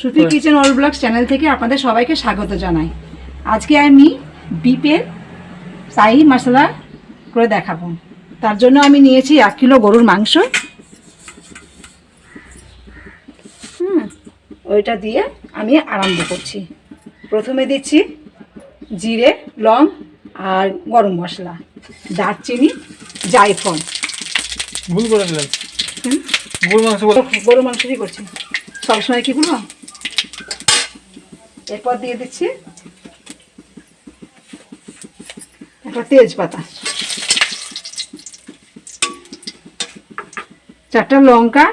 Sufi kitchen all blogs channel থেকে আপনাদের সবাইকে স্বাগত জানাই। আজকে আমি বিপের শাহি মশলা করে দেখাবো। তার জন্য আমি নিয়েছি এক কিলো গরুর মাংস। হুম ওইটা দিয়ে আমি আরম্ভ করছি। প্রথমে দিচ্ছি জিরে লং আর গরম মশলা দারচিনি জায়ফল। ভুল করে হুম? গরু মাংস গরু মাংসই করছি। সবসময় কি করব এরপর দিয়ে দিচ্ছি একটা তেজপাতা। চারটা লঙ্কা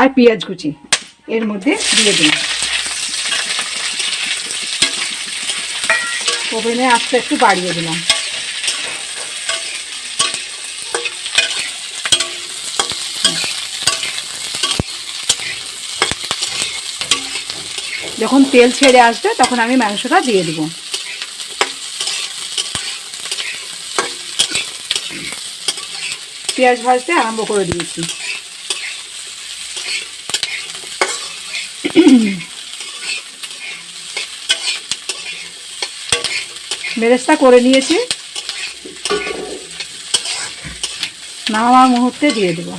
আর পেঁয়াজ কুচি এর মধ্যে দিয়ে দিন। ওভেনে আস্তে একটু বাড়িয়ে দিলাম। যখন তেল ছেড়ে আসবে, তখন আমি মাংসটা দিয়ে দিব। পেঁয়াজ ভাজতে আরম্ভ করে দিয়েছি। বেরেস্তা করে নিয়েছি। নামার মুহূর্তে দিয়ে দেবো।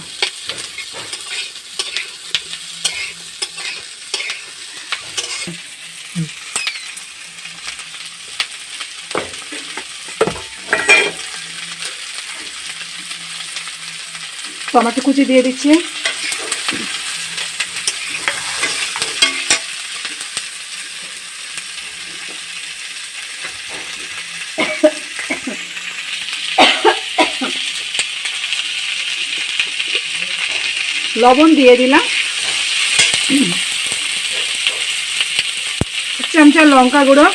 টমেটো কুচি দিয়ে দিচ্ছি। লবণ দিয়ে দিলাম। চামচা লঙ্কা গুঁড়ো।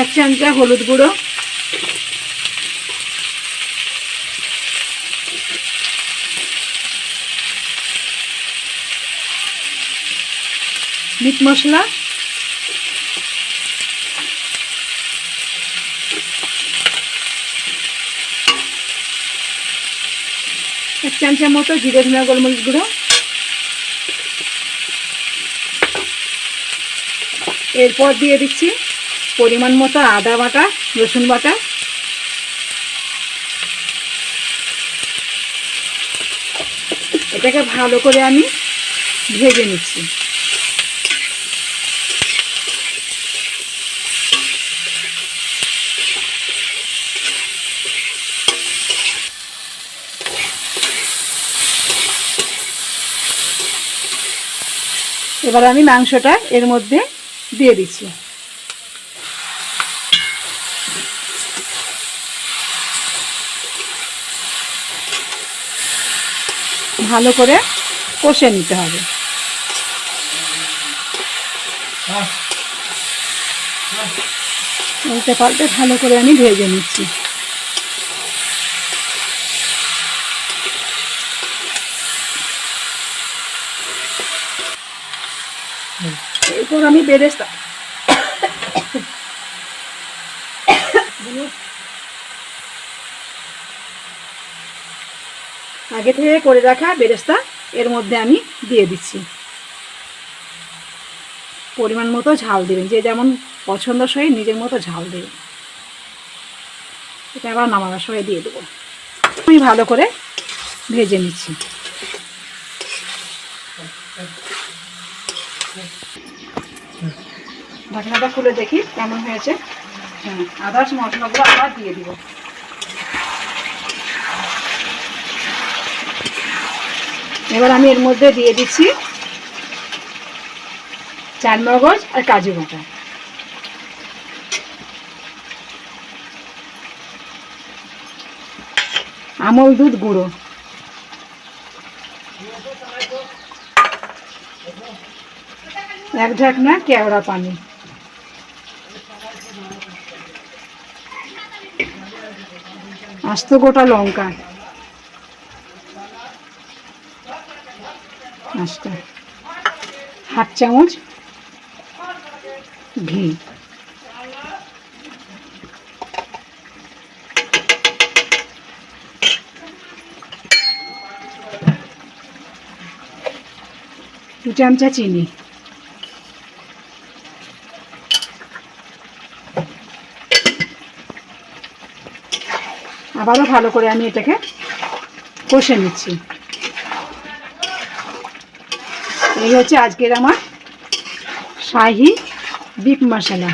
এক চামচা হলুদ গুঁড়ো। মিট মশলা। এক চামচা মতো জিরে ধনে গোলমরিচ গুঁড়ো। এরপর দিয়ে দিচ্ছি পরিমাণ মতো আদা বাটা, রসুন বাটা। এটাকে ভালো করে আমি ভেজে নিচ্ছি। এবার আমি মাংসটা এর মধ্যে দিয়ে দিচ্ছি। ভালো করে কষে নিতে হবে। উল্টে পাল্টে ভালো করে আমি ভেজে নিচ্ছি। এরপর আমি বেরেস্তা আগে থেকে করে রাখা বেরেস্তা এর মধ্যে আমি দিয়ে দিচ্ছি। পরিমাণ মতো ঝাল দেবেন, যে যেমন পছন্দ সই নিজের মতো ঝাল দেবেন। এটা আবার নামানোর সময় দিয়ে দেবো। আমি ভালো করে ভেজে নিচ্ছি। ঢাকনাটা খুলে দেখি কেমন হয়েছে। হ্যাঁ আদার্স মশলাগুলো আবার দিয়ে দিব। এবার আমি এর মধ্যে দিয়ে দিচ্ছি চারমগজ আর কাজু বাটা। আমল দুধ গুঁড়ো। এক ঢাকনা কেওড়া পানি। আস্ত গোটা লঙ্কা। মাছটা। হাফ চামচ ঘি। দু চামচা চিনি। আবারও ভালো করে আমি এটাকে কষে নিচ্ছি। এই হচ্ছে আজকের আমার শাহি বিপ মশলা।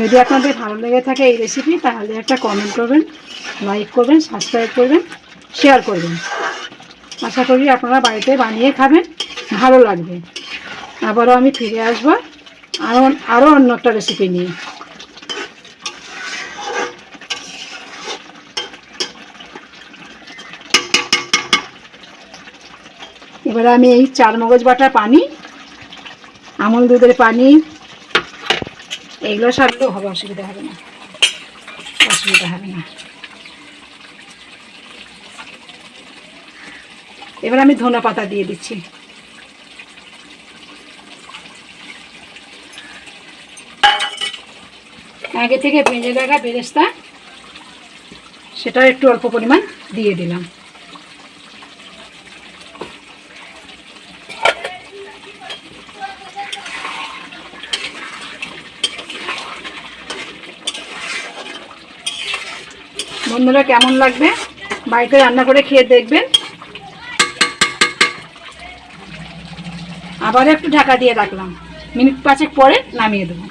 যদি আপনাদের ভালো লেগে থাকে এই রেসিপি তাহলে একটা কমেন্ট করবেন লাইক করবেন সাবস্ক্রাইব করবেন শেয়ার করবেন। আশা করি আপনারা বাড়িতে বানিয়ে খাবেন, ভালো লাগবে। আবারও আমি ফিরে আসব আরও আরও অন্য একটা রেসিপি নিয়ে। এবারে আমি এই চার মগজ বাটার পানি, আমল দুধের পানি, এগুলো সারলেও হবে, অসুবিধা হবে না। অসুবিধা হবে না। এবার আমি ধনে পাতা দিয়ে দিচ্ছি। আগে থেকে ভেজে রাখা বেরেস্তা সেটা একটু অল্প পরিমাণ দিয়ে দিলাম। বন্ধুরা কেমন লাগবে? বাড়িতে রান্না করে খেয়ে দেখবেন। আবার একটু ঢাকা দিয়ে রাখলাম। মিনিট পাঁচেক পরে নামিয়ে দেবো।